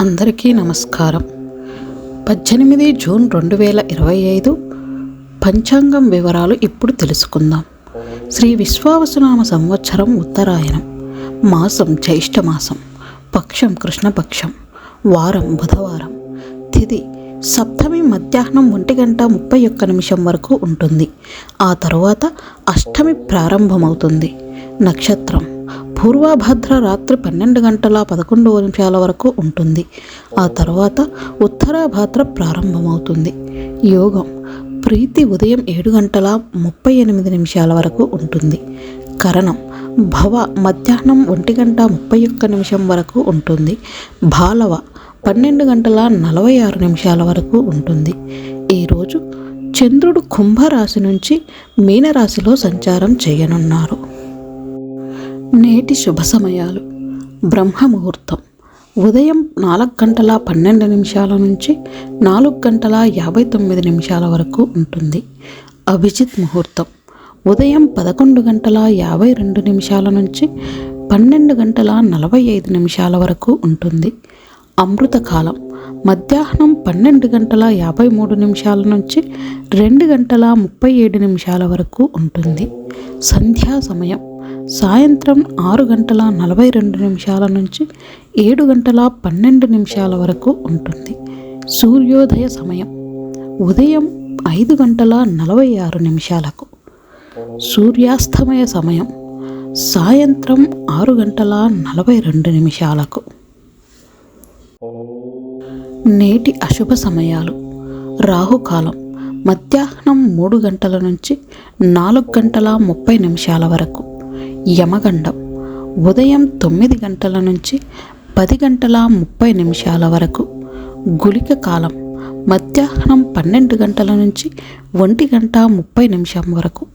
అందరికీ నమస్కారం. పద్దెనిమిది జూన్ రెండు వేల ఇరవై ఐదు పంచాంగం వివరాలు ఇప్పుడు తెలుసుకుందాం. శ్రీ విశ్వావసునామ సంవత్సరం ఉత్తరాయణం మాసం జ్యేష్ఠమాసం పక్షం కృష్ణపక్షం వారం బుధవారం తిథి సప్తమి మధ్యాహ్నం ఒంటి గంట ముప్పై ఒక్క నిమిషం వరకు ఉంటుంది. ఆ తరువాత అష్టమి ప్రారంభమవుతుంది. నక్షత్రం పూర్వభద్ర రాత్రి పన్నెండు గంటల పదకొండు నిమిషాల వరకు ఉంటుంది. ఆ తర్వాత ఉత్తరాభద్ర ప్రారంభమవుతుంది. యోగం ప్రీతి ఉదయం ఏడు గంటల ముప్పై ఎనిమిది నిమిషాల వరకు ఉంటుంది. కరణం భవ మధ్యాహ్నం ఒంటి గంట ముప్పై ఒక్క నిమిషం వరకు ఉంటుంది. బాలవ పన్నెండు గంటల నలభై ఆరు నిమిషాల వరకు ఉంటుంది. ఈరోజు చంద్రుడు కుంభరాశి నుంచి మీనరాశిలో సంచారం చేయనున్నారు. నేటి శుభ సమయాలు. బ్రహ్మ ముహూర్తం ఉదయం నాలుగు గంటల పన్నెండు నిమిషాల నుంచి నాలుగు గంటల యాభై తొమ్మిది నిమిషాల వరకు ఉంటుంది. అభిజిత్ ముహూర్తం. ఉదయం పదకొండు గంటల యాభై రెండు నిమిషాల నుంచి పన్నెండు గంటల నలభై ఐదు నిమిషాల వరకు ఉంటుంది. అమృతకాలం. మధ్యాహ్నం పన్నెండు గంటల యాభై మూడు నిమిషాల నుంచి రెండు గంటల ముప్పై ఏడు నిమిషాల వరకు ఉంటుంది. సంధ్యా సమయం. సాయంత్రం ఆరు గంటల నలభై రెండు నిమిషాల నుంచి ఏడు గంటల పన్నెండు నిమిషాల వరకు ఉంటుంది. సూర్యోదయ సమయం. ఉదయం ఐదు గంటల నలభై ఆరు నిమిషాలకు. సూర్యాస్తమయ సమయం. సాయంత్రం ఆరు గంటల నలభై రెండు నిమిషాలకు. నేటి అశుభ సమయాలు. రాహుకాలం. మధ్యాహ్నం మూడు గంటల నుంచి నాలుగు గంటల ముప్పై నిమిషాల వరకు. యమగండం. ఉదయం తొమ్మిది గంటల నుంచి పది గంటల ముప్పై నిమిషాల వరకు. గుళిక కాలం. మధ్యాహ్నం పన్నెండు గంటల నుంచి ఒంటి గంట ముప్పై నిమిషం వరకు.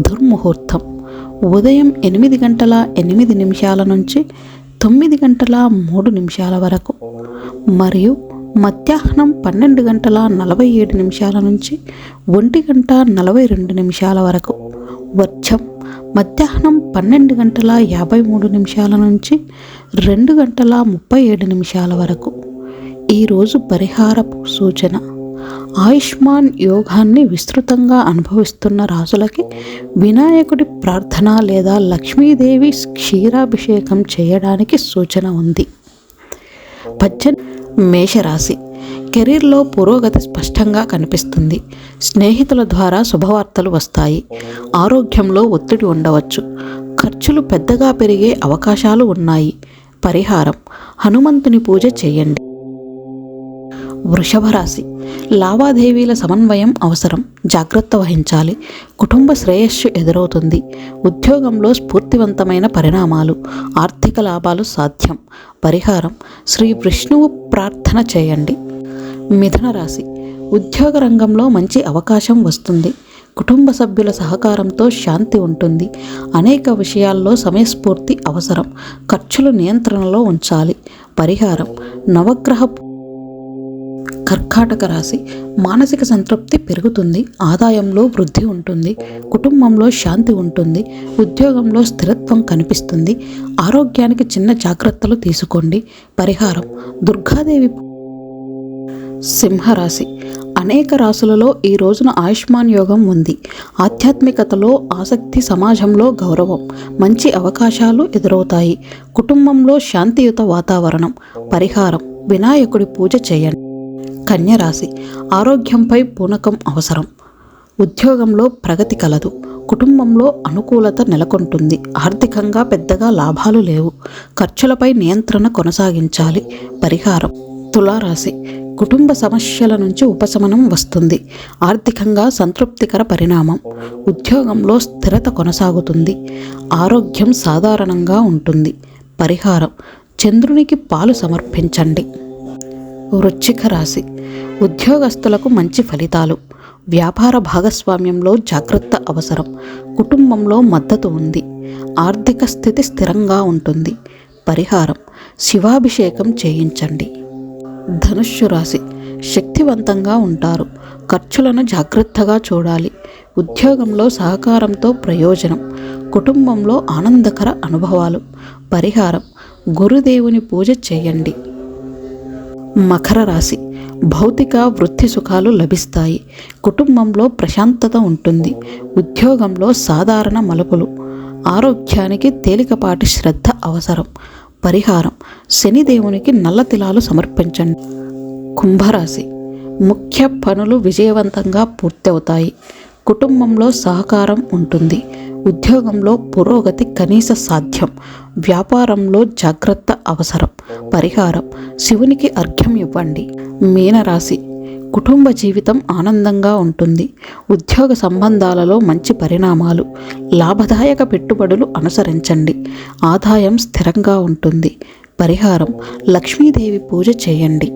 దుర్ముహూర్తం. ఉదయం ఎనిమిది గంటల ఎనిమిది నిమిషాల నుంచి తొమ్మిది గంటల మూడు నిమిషాల వరకు. మరియు మధ్యాహ్నం పన్నెండు గంటల నలభై ఏడు నిమిషాల నుంచి ఒంటి గంట నలభై రెండు నిమిషాల వరకు. వర్షం మధ్యాహ్నం పన్నెండు గంటల యాభై మూడు నిమిషాల నుంచి రెండు గంటల ముప్పై ఏడు నిమిషాల వరకు. ఈరోజు పరిహారపు సూచన. ఆయుష్మాన్ యోగాన్ని విస్తృతంగా అనుభవిస్తున్న రాజులకి వినాయకుడి ప్రార్థన లేదా లక్ష్మీదేవి క్షీరాభిషేకం చేయడానికి సూచన ఉంది. పద్దెనిమిది మేషరాశి. కెరీర్లో పురోగతి స్పష్టంగా కనిపిస్తుంది. స్నేహితుల ద్వారా శుభవార్తలు వస్తాయి. ఆరోగ్యంలో ఒత్తిడి ఉండవచ్చు. ఖర్చులు పెద్దగా పెరిగే అవకాశాలు ఉన్నాయి. పరిహారం. హనుమంతుని పూజ చేయండి. వృషభ రాశి లావాదేవీల సమన్వయం అవసరం. జాగ్రత్త వహించాలి. కుటుంబ శ్రేయస్సు ఎదురవుతుంది. ఉద్యోగంలో స్ఫూర్తివంతమైన పరిణామాలు. ఆర్థిక లాభాలు సాధ్యం. పరిహారం. శ్రీ విష్ణువు ప్రార్థన చేయండి. మిథున రాశి. ఉద్యోగ రంగంలో మంచి అవకాశం వస్తుంది. కుటుంబ సభ్యుల సహకారంతో శాంతి ఉంటుంది. అనేక విషయాల్లో సమయస్ఫూర్తి అవసరం. ఖర్చులు నియంత్రణలో ఉంచాలి. పరిహారం. నవగ్రహ కర్కాటక రాశి మానసిక సంతృప్తి పెరుగుతుంది ఆదాయంలో వృద్ధి ఉంటుంది కుటుంబంలో శాంతి ఉంటుంది ఉద్యోగంలో స్థిరత్వం కనిపిస్తుంది. ఆరోగ్యానికి చిన్న జాగ్రత్తలు తీసుకోండి. పరిహారం. దుర్గాదేవి సింహరాశి. అనేక రాశులలో ఈ రోజున ఆయుష్మాన్ యోగం ఉంది. ఆధ్యాత్మికతలో ఆసక్తి సమాజంలో గౌరవం మంచి అవకాశాలు ఎదురవుతాయి. కుటుంబంలో శాంతియుత వాతావరణం. పరిహారం. వినాయకుడి పూజ చేయండి. కన్యరాశి. ఆరోగ్యంపై పూనకం అవసరం. ఉద్యోగంలో ప్రగతి కలదు. కుటుంబంలో అనుకూలత నెలకొంటుంది. ఆర్థికంగా పెద్దగా లాభాలు లేవు. ఖర్చులపై నియంత్రణ కొనసాగించాలి. పరిహారం. తులారాశి. కుటుంబ సమస్యల నుంచి ఉపశమనం వస్తుంది. ఆర్థికంగా సంతృప్తికర పరిణామం. ఉద్యోగంలో స్థిరత కొనసాగుతుంది. ఆరోగ్యం సాధారణంగా ఉంటుంది. పరిహారం. చంద్రునికి పాలు సమర్పించండి. వృశ్చిక రాశి. ఉద్యోగస్తులకు మంచి ఫలితాలు. వ్యాపార భాగస్వామ్యంలో జాగ్రత్త అవసరం. కుటుంబంలో మద్దతు ఉంది. ఆర్థిక స్థితి స్థిరంగా ఉంటుంది. పరిహారం. శివాభిషేకం చేయించండి. ధనుష్యు రాశి. శక్తివంతంగా ఉంటారు. ఖర్చులను జాగ్రత్తగా చూడాలి. ఉద్యోగంలో సహకారంతో ప్రయోజనం. కుటుంబంలో ఆనందకర అనుభవాలు. పరిహారం. గురుదేవుని పూజ చేయండి. మకర రాశి. భౌతిక వృత్తి సుఖాలు లభిస్తాయి. కుటుంబంలో ప్రశాంతత ఉంటుంది. ఉద్యోగంలో సాధారణ మలుపులు. ఆరోగ్యానికి తేలికపాటి శ్రద్ధ అవసరం. పరిహారం. శనిదేవునికి నల్ల తిలాలు సమర్పించండి. కుంభరాశి. ముఖ్య పనులు విజయవంతంగా పూర్తవుతాయి. కుటుంబంలో సహకారం ఉంటుంది. ఉద్యోగంలో పురోగతి కనీస సాధ్యం. వ్యాపారంలో జాగ్రత్త అవసరం. పరిహారం. శివునికి అర్ఘ్యం ఇవ్వండి. మీనరాశి. కుటుంబ జీవితం ఆనందంగా ఉంటుంది. ఉద్యోగ సంబంధాలలో మంచి పరిణామాలు. లాభదాయక పెట్టుబడులు అనుసరించండి. ఆదాయం స్థిరంగా ఉంటుంది. పరిహారం. లక్ష్మీదేవి పూజ చేయండి.